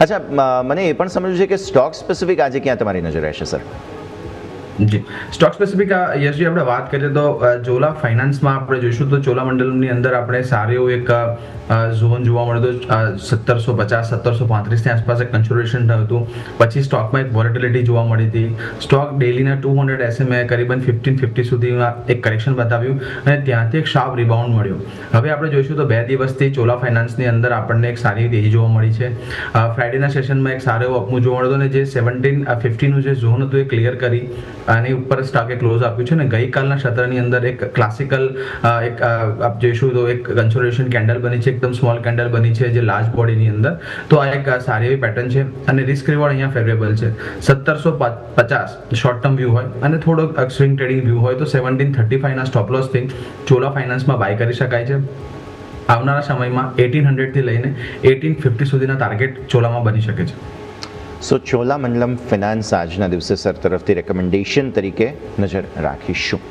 અચ્છા મને એ પણ સમજવું છે કે સ્ટોક સ્પેસિફિક આજે ક્યાં તમારી નજર રહેશે sir ji. Stock specific Yashji આપણે વાત કરીએ તો ચોલા ફાઇનાન્સમાં આપણે જોઈશું તો ચોલામંડલમની અંદર આપણે સારું એવું એક ઝોન જોવા મળ્યો હતો સત્તરસો પચાસ, સત્તરસો પાંત્રીસની આસપાસ એક કન્સોલિડેશન થયું હતું. પછી સ્ટોકમાં એક વોલેટિલિટી જોવા મળી હતી. સ્ટોક ડેલીના ટુ હંડ્રેડ એસએમએ કરીબન ફિફ્ટીન ફિફ્ટી સુધીમાં એક કરેક્શન બતાવ્યું અને ત્યાંથી એક શાર્પ રિબાઉન્ડ મળ્યો. હવે આપણે જોઈશું તો બે દિવસથી ચોલા ફાઇનાન્સની અંદર આપણને એક સારી તેજી જોવા મળી છે. ફ્રાઇડેના સેશનમાં એક સારો એવો અપમું જોવા મળ્યો અને જે સેવન્ટીન ફિફ્ટીનું જે ઝોન હતું એ ક્લિયર કરી. આની ઉપર સ્ટોકે ક્લોઝ આપ્યું છે અને ગઈકાલના સત્રની અંદર એક ક્લાસિકલ એક આપ જોઈશું તો એક કન્સોલેશન કેન્ડલ બની છે, એકદમ સ્મોલ કેન્ડલ બની છે જે લાર્જ બોડીની અંદર. તો આ એક સારી એવી પેટર્ન છે અને રિસ્ક રિવોર્ડ અહીંયા ફેવરેબલ છે. સત્તરસો પચાસ શોર્ટ ટર્મ વ્યૂ હોય અને થોડો સ્વિંગ ટ્રેડિંગ વ્યૂ હોય તો સેવન્ટીન થર્ટી ફાઈવના સ્ટોપ લોસથી ચોલા ફાઇનાન્સમાં બાય કરી શકાય છે. આવનારા સમયમાં એટીન હંડ્રેડથી લઈને એટીન ફિફ્ટી સુધીના ટાર્ગેટ ચોલામાં બની શકે છે. સો ચોલામંડલમ ફિનાન્સ આજના દિવસે સર તરફથી રેકમેન્ડેશન તરીકે નજર રાખીશું